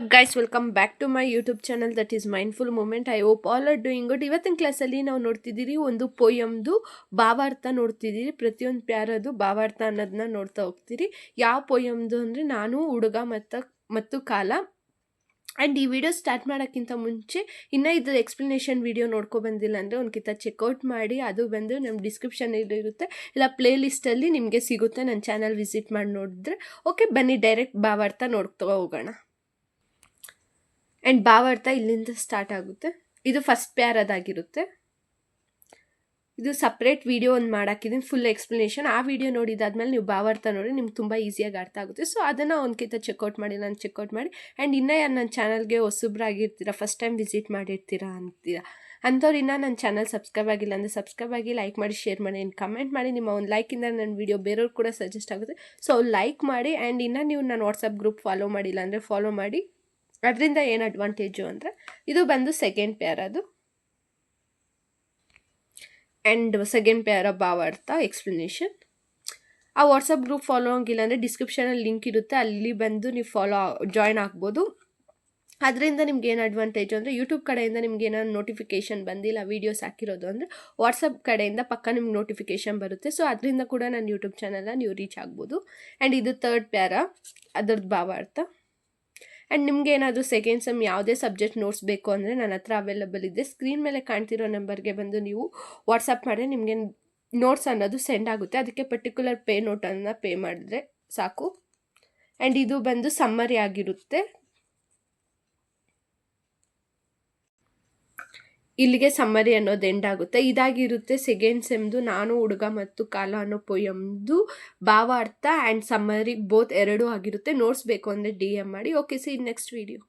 Guys welcome back to my YouTube channel that is mindful moment I hope all are doing good ಇವತ್ತಿನ ಕ್ಲಾಸಲ್ಲಿ ನಾವು ನೋಡ್ತಿದ್ದೀರಿ ಒಂದು ಪೊಯಮ್ದು ಭಾವಾರ್ಥ ನೋಡ್ತಿದ್ದೀರಿ. ಪ್ರತಿಯೊಂದು ಪ್ಯಾರದು ಭಾವಾರ್ಥ ಅನ್ನೋದನ್ನ ನೋಡ್ತಾ ಹೋಗ್ತೀರಿ. ಯಾವ ಪೋಯಮ್ದು ಅಂದರೆ ನಾನು, ಹುಡುಗ ಮತ್ತು ಮತ್ತು ಕಾಲ. ಆ್ಯಂಡ್ ಈ ವಿಡಿಯೋ ಸ್ಟಾರ್ಟ್ ಮಾಡೋಕ್ಕಿಂತ ಮುಂಚೆ ಇನ್ನೂ ಇದ್ರ ಎಕ್ಸ್ಪ್ಲನೇಷನ್ ವಿಡಿಯೋ ನೋಡ್ಕೊ ಬಂದಿಲ್ಲ ಅಂದರೆ ಒಂದ್ಕಿಂತ ಚೆಕ್ಔಟ್ ಮಾಡಿ, ಅದು ಬಂದು ನಮ್ಮ ಡಿಸ್ಕ್ರಿಪ್ಷನ್ ಇರುತ್ತೆ. ಇಲ್ಲ ಪ್ಲೇ ಲಿಸ್ಟಲ್ಲಿ ನಿಮಗೆ ಸಿಗುತ್ತೆ. ನನ್ನ ಚಾನಲ್ ವಿಸಿಟ್ ಮಾಡಿ ನೋಡಿದ್ರೆ. ಓಕೆ ಬನ್ನಿ ಡೈರೆಕ್ಟ್ ಭಾವಾರ್ಥ ನೋಡ್ತಾ ಹೋಗೋಣ. ಆ್ಯಂಡ್ ಭಾವಾರ್ಥ ಇಲ್ಲಿಂದ ಸ್ಟಾರ್ಟ್ ಆಗುತ್ತೆ. ಇದು ಫಸ್ಟ್ ಪ್ಯಾರದಾಗಿರುತ್ತೆ ಇದು ಸಪ್ರೇಟ್ ವಿಡಿಯೋ ಒಂದು ಮಾಡಾಕಿದ್ದೀನಿ ಫುಲ್ ಎಕ್ಸ್ಪ್ಲನೇಷನ್ ಆ ವಿಡಿಯೋ ನೋಡಿದಾದ್ಮೇಲೆ ನೀವು ಭಾವಾರ್ಥ ನೋಡಿ ನಿಮ್ಗೆ ತುಂಬ ಈಸಿಯಾಗಿ ಅರ್ಥ ಆಗುತ್ತೆ. ಸೊ ಅದನ್ನು ಒಂದ್ಕಿಂತ ಚೆಕ್ಔಟ್ ಮಾಡಿ, ನಾನು ಚೆಕ್ಔಟ್ ಮಾಡಿ. ಆ್ಯಂಡ್ ಇನ್ನೂ ಯಾರು ನನ್ನ ಚಾನಲ್ಗೆ ಹೊಸಬ್ರಾಗಿರ್ತೀರಾ ಫಸ್ಟ್ ಟೈಮ್ ವಿಸಿಟ್ ಮಾಡಿರ್ತೀರಾ ಅಂತೀರಾ? ಅಂಥವ್ರು ಇನ್ನೂ ನನ್ನ ಚಾನಲ್ ಸಬ್ಸ್ಕ್ರೈಬ್ ಆಗಿಲ್ಲ ಅಂದರೆ ಸಬ್ಸ್ಕ್ರೈಬ್ ಆಗಿ ಲೈಕ್ ಮಾಡಿ ಶೇರ್ ಮಾಡಿ ಆ್ಯಂಡ್ ಕಮೆಂಟ್ ಮಾಡಿ. ನಿಮ್ಮ ಒಂದು ಲೈಕಿಂದ ನನ್ನ ವಿಡಿಯೋ ಬೇರೆಯವ್ರು ಕೂಡ ಸಜೆಸ್ಟ್ ಆಗುತ್ತೆ. ಸೊ ಲೈಕ್ ಮಾಡಿ. ಆ್ಯಂಡ್ ಇನ್ನೂ ನೀವು ನನ್ನ ವಾಟ್ಸಪ್ ಗ್ರೂಪ್ ಫಾಲೋ ಮಾಡಿಲ್ಲ ಅಂದರೆ ಫಾಲೋ ಮಾಡಿ. ಅದರಿಂದ ಏನು ಅಡ್ವಾಂಟೇಜು ಅಂದರೆ ಇದು ಬಂದು ಸೆಕೆಂಡ್ ಪೇರ್ ಅದು. ಆ್ಯಂಡ್ ಸೆಕೆಂಡ್ ಪೇರ ಭಾವಾರ್ಥ ಎಕ್ಸ್ಪ್ಲನೇಷನ್ ಆ ವಾಟ್ಸಪ್ ಗ್ರೂಪ್ ಫಾಲೋ ಆಗಿಲ್ಲ ಅಂದರೆ ಡಿಸ್ಕ್ರಿಪ್ಷನಲ್ಲಿ ಲಿಂಕ್ ಇರುತ್ತೆ, ಅಲ್ಲಿ ಬಂದು ನೀವು ಫಾಲೋ ಜಾಯ್ನ್ ಆಗ್ಬೋದು. ಅದರಿಂದ ನಿಮ್ಗೆ ಏನು ಅಡ್ವಾಂಟೇಜು ಅಂದರೆ ಯೂಟ್ಯೂಬ್ ಕಡೆಯಿಂದ ನಿಮ್ಗೆ ಏನಾದ್ರು ನೋಟಿಫಿಕೇಷನ್ ಬಂದಿಲ್ಲ ವೀಡಿಯೋಸ್ ಹಾಕಿರೋದು ಅಂದರೆ ವಾಟ್ಸಪ್ ಕಡೆಯಿಂದ ಪಕ್ಕ ನಿಮ್ಗೆ ನೋಟಿಫಿಕೇಶನ್ ಬರುತ್ತೆ. ಸೊ ಅದರಿಂದ ಕೂಡ ನಾನು ಯೂಟ್ಯೂಬ್ ಚಾನಲ್ನ ನೀವು ರೀಚ್ ಆಗ್ಬೋದು. ಆ್ಯಂಡ್ ಇದು ತರ್ಡ್ ಪ್ಯಾರ ಅದರದ್ದು ಭಾವಾರ್ಥ. ಆ್ಯಂಡ್ ನಿಮಗೆ ಏನಾದರೂ ಸೆಕೆಂಡ್ ಸೆಮ್ ಯಾವುದೇ ಸಬ್ಜೆಕ್ಟ್ ನೋಟ್ಸ್ ಬೇಕು ಅಂದರೆ ನನ್ನ ಹತ್ರ ಅವೈಲಬಲ್ ಇದೆ. ಸ್ಕ್ರೀನ್ ಮೇಲೆ ಕಾಣ್ತಿರೋ ನಂಬರ್ಗೆ ಬಂದು ನೀವು ವಾಟ್ಸಪ್ ಮಾಡಿದ್ರೆ ನಿಮಗೆ ನೋಟ್ಸ್ ಅನ್ನೋದು ಸೆಂಡ್ ಆಗುತ್ತೆ. ಅದಕ್ಕೆ ಪರ್ಟಿಕ್ಯುಲರ್ ಪೇ ನೋಟನ್ನು ಪೇ ಮಾಡಿದ್ರೆ ಸಾಕು. ಆ್ಯಂಡ್ ಇದು ಬಂದು ಸಮ್ಮರಿ ಆಗಿರುತ್ತೆ. ಇಲ್ಲಿಗೆ ಸಮ್ಮರಿ ಅನ್ನೋದು ಎಂಡ್ ಆಗುತ್ತೆ. ಇದಾಗಿರುತ್ತೆ ಸೆಕೆಂಡ್ ಸೆಮ್ದು ನಾನು, ಹುಡುಗ ಮತ್ತು ಕಾಲ ಅನ್ನೋ ಪೊಯಮ್ದು ಭಾವಾರ್ಥ ಆ್ಯಂಡ್ ಸಮ್ಮರಿ ಬೋತ್ ಎರಡೂ ಆಗಿರುತ್ತೆ. ನೋಟ್ಸ್ ಬೇಕು ಅಂದರೆ ಡಿ ಎಂ ಮಾಡಿ. Okay see next video